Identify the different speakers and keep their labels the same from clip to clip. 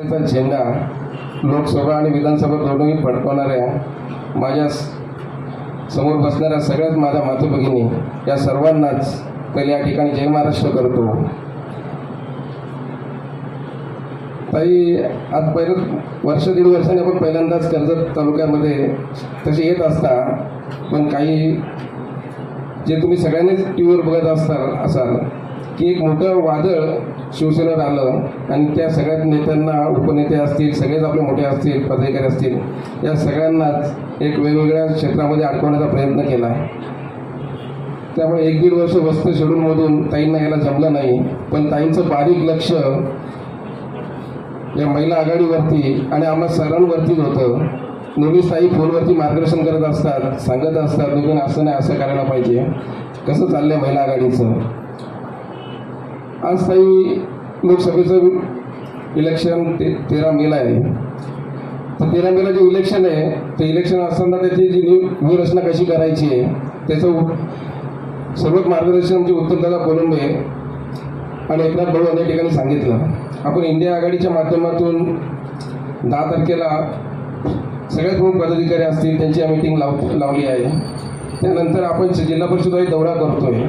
Speaker 1: झेंडा लोकसभा आणि विधानसभा दोन्ही फडकवणाऱ्या माझ्यासमोर बसणाऱ्या सगळ्याच माझ्या मातृ भगिनी या सर्वांनाच पहिले या ठिकाणी जय महाराष्ट्र करतो. ताई आज पहिलं वर्ष दीड वर्षाने आपण पहिल्यांदाच कर्जत तालुक्यामध्ये तसे येत असता पण काही जे तुम्ही सगळ्यांनीच टी व्हीवर बघत असताल असाल की एक मोठं वादळ शिवसेनेत आलं आणि त्या सगळ्यात नेत्यांना उपनेते असतील सगळेच आपले मोठे असतील पदाधिकारी असतील या सगळ्यांनाच एक वेगवेगळ्या क्षेत्रामध्ये अडकवण्याचा प्रयत्न केला त्यामुळे एक दीड वर्ष वस्त शेड्यूलमधून ताईंना यायला जमलं नाही पण ताईंचं बारीक लक्ष या महिला आघाडीवरती आणि आम्हा सरांवरतीच होतं. नेहमीच ताई फोनवरती मार्गदर्शन करत असतात सांगत असतात तुम्ही असं नाही असं करायला पाहिजे. कसं चाललंय महिला आघाडीचं? आज लोकसभेचं इलेक्शन ते तेरा मेला आहे. तर तेरा मेला जे इलेक्शन आहे ते इलेक्शन असताना त्याची जी न्यू व्यूहरचना कशी करायची आहे त्याचं सर्वच मार्गदर्शन आमचे उत्तमदादा कोलंबे आणि एकनाथ भाऊ अनेक ठिकाणी सांगितलं. आपण इंडिया आघाडीच्या माध्यमातून दहा तारखेला सगळ्यात प्रमुख पदाधिकारी असतील त्यांची मीटिंग लाव लावली आहे. त्यानंतर आपण जिल्हा परिषद दौरा करतोय.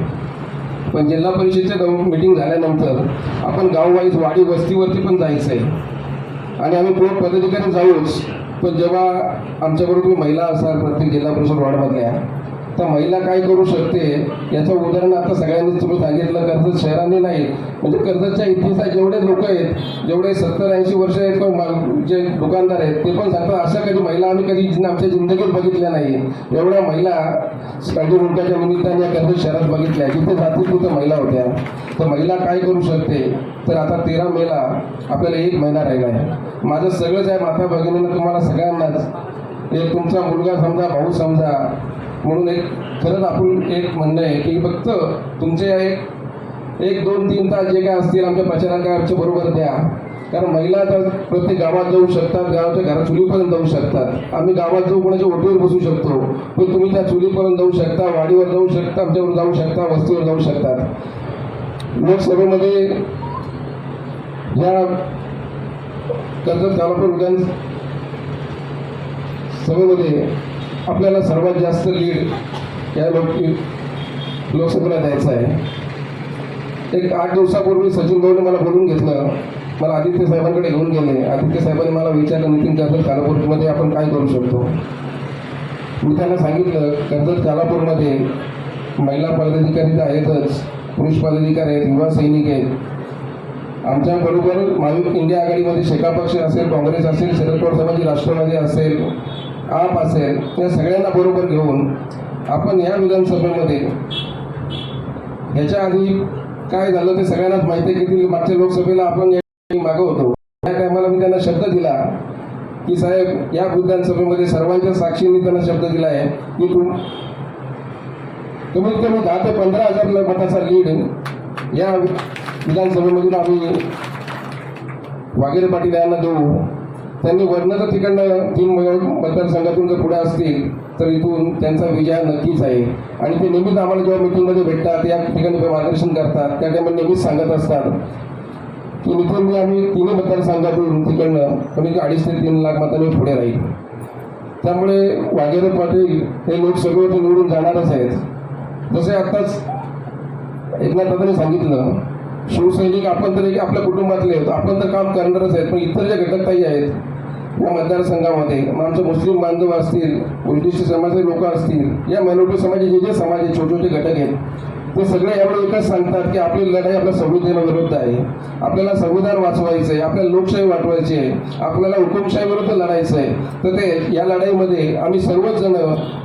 Speaker 1: पण जिल्हा परिषदेच्या मिटिंग मीटिंग झाल्यानंतर आपण गाववाईज वाडी वस्तीवरती पण जायचं आहे आणि आम्ही प्रमुख पदाधिकारी जाऊच पण जेव्हा आमच्याबरोबर महिला असाल प्रत्येक जिल्हा परिषद वॉर्डमधल्या तर महिला काय करू शकते? याचं उदाहरण आता सगळ्यांनीच तुम्ही सांगितलं कर्जत शहराने नाही. म्हणजे कर्जतच्या इतिहासात जेवढे लोक आहेत जेवढे सत्तर ऐंशी वर्ष आहेत किंवा मा- जे दुकानदार आहेत ते पण सांगतात अशा कधी महिला आम्ही कधी आमच्या जिंदगीत बघितल्या नाही. एवढ्या महिला स्टँडी उलट्याच्या निमित्ताने या कर्जत शहरात बघितल्या. जिथे जातील तिथे महिला होत्या. तर महिला काय करू शकते? तर आता तेरा मेला आपल्याला एक महिना राहिला आहे. माझं सगळंच आहे माता भगिनीनं तुम्हाला सगळ्यांनाच. एक तुमचा मुलगा समजा भाऊ समजा म्हणून एक खरंच आपण एक म्हणणं आहे की फक्त तुमचे एक एक दोन तीन तास जे काय असतील आमच्या प्रचारांच्या बरोबर द्या. कारण महिला तर प्रत्येक गावात जाऊ शकतात गावाच्या घरात चुलीपर्यंत जाऊ शकतात. आम्ही गावात जाऊ कोणाच्या ओटीवर बसू शकतो. पण तुम्ही त्या चुलीपर्यंत जाऊ शकता वाडीवर जाऊ शकता आमच्यावर जाऊ शकता वस्तीवर जाऊ शकतात. लोकसभेमध्ये या कर्जत कालापूर विधान सभेमध्ये आपल्याला सर्वात जास्त लीड या लोक लोकसभेला द्यायचं आहे. एक आठ दिवसापूर्वी सचिन भाऊने मला बोलून घेतलं. मला आदित्य साहेबांकडे घेऊन गेले. आदित्य साहेबांनी मला विचारलं नितीन कर्जत कालापूरमध्ये आपण काय करू शकतो? मी त्यांना सांगितलं कर्जत कालापूरमध्ये महिला पदाधिकारी तर आहेतच पुरुष पदाधिकारी आहेत युवा सैनिक आहेत. आमच्याबरोबर महायुत इंडिया आघाडीमध्ये शेका पक्ष असेल काँग्रेस असेल शरद पवार साहेबांची राष्ट्रवादी असेल आप असेल त्या सगळ्यांना बरोबर घेऊन आपण या विधानसभेमध्ये ह्याच्या आधी काय झालं ते सगळ्यांनाच माहिती आहे की मागच्या लोकसभेला आपण मागवतो त्या टायमाला मी त्यांना शब्द दिला की साहेब या विधानसभेमध्ये सर्वांच्या साक्षीने त्यांना शब्द दिला आहे. की तुम कमीत कमी दहा ते पंधरा हजार मताचा लीड या विधानसभेमधून आम्ही वाघेरे पाटील यांना देऊ. त्यांनी वर्णचं तिकडनं तीन मतदारसंघातून जर पुढे असतील तर इथून त्यांचा विजय नक्कीच आहे. आणि ते नेहमीच आम्हाला जेव्हा मिटिंगमध्ये भेटतात या ठिकाणी मार्गदर्शन करतात त्या टायमाला नेहमीच सांगत असतात. की नितीन मी आम्ही तिन्ही मतदारसंघातून तिकडनं कमी अडीच ते तीन लाख मतांनी पुढे राहील. त्यामुळे वाघेरे पाटील हे लोकसभेवरती निवडून जाणारच आहेत. जसे आत्ताच एकनाथ सांगितलं शिवसैनिक आपण तर आपल्या कुटुंबातले आहेत आपण तर काम करणारच आहेत पण इतर ज्या घटकताई आहेत या मतदारसंघामध्ये मग आमचे मुस्लिम बांधव असतील ओबीसी समाजाचे लोक असतील या मायनॉरिटी समाजाचे जे जे समाज आहे छोटे छोटे घटक आहेत ते सगळे यावेळी एकच सांगतात की आपली लढाई आपल्या संविधानाविरुद्ध आहे. आपल्याला संविधान वाचवायचं आहे आपल्याला लोकशाही वाटवायची आहे आपल्याला हुकुमशाहीविरुद्ध लढायचं आहे तर ते या लढाईमध्ये आम्ही सर्वच जण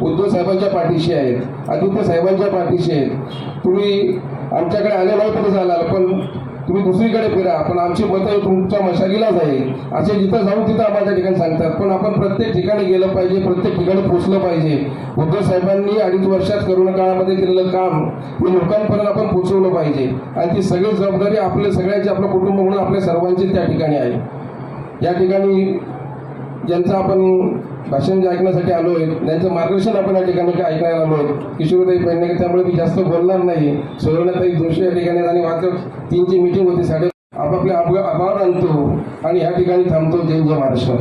Speaker 1: उद्धव साहेबांच्या पाठीशी आहेत आदित्य साहेबांच्या पाठीशी आहेत. तुम्ही आमच्याकडे आले नाही तरी पण तुम्ही दुसरीकडे फिरा पण आमची मतं तुमच्या मशागीलाच आहे. असे जिथं जाऊन तिथं आम्हाला त्या ठिकाणी सांगतात. पण आपण प्रत्येक ठिकाणी गेलं पाहिजे प्रत्येक ठिकाणी पोचलं पाहिजे. उद्धव साहेबांनी अडीच वर्षात करोना काळामध्ये केलेलं काम हे लोकांपर्यंत आपण पोचवलं पाहिजे. आणि ती सगळी जबाबदारी आपल्या सगळ्यांची आपलं कुटुंब म्हणून आपल्या सर्वांची त्या ठिकाणी आहे. या ठिकाणी ज्यांचं आपण भाषण जे ऐकण्यासाठी आलो आहे त्यांचं मार्गदर्शन आपण या ठिकाणी काय ऐकायला आलो आहे किशोरताई पेडणेकर त्यामुळे मी जास्त बोलणार नाही. सुवर्णाताई जोशी या ठिकाणी आणि मात्र तीनची मीटिंग होती साडे आपापले आभार आणतो आणि या ठिकाणी थांबतो जय जय महाराष्ट्र.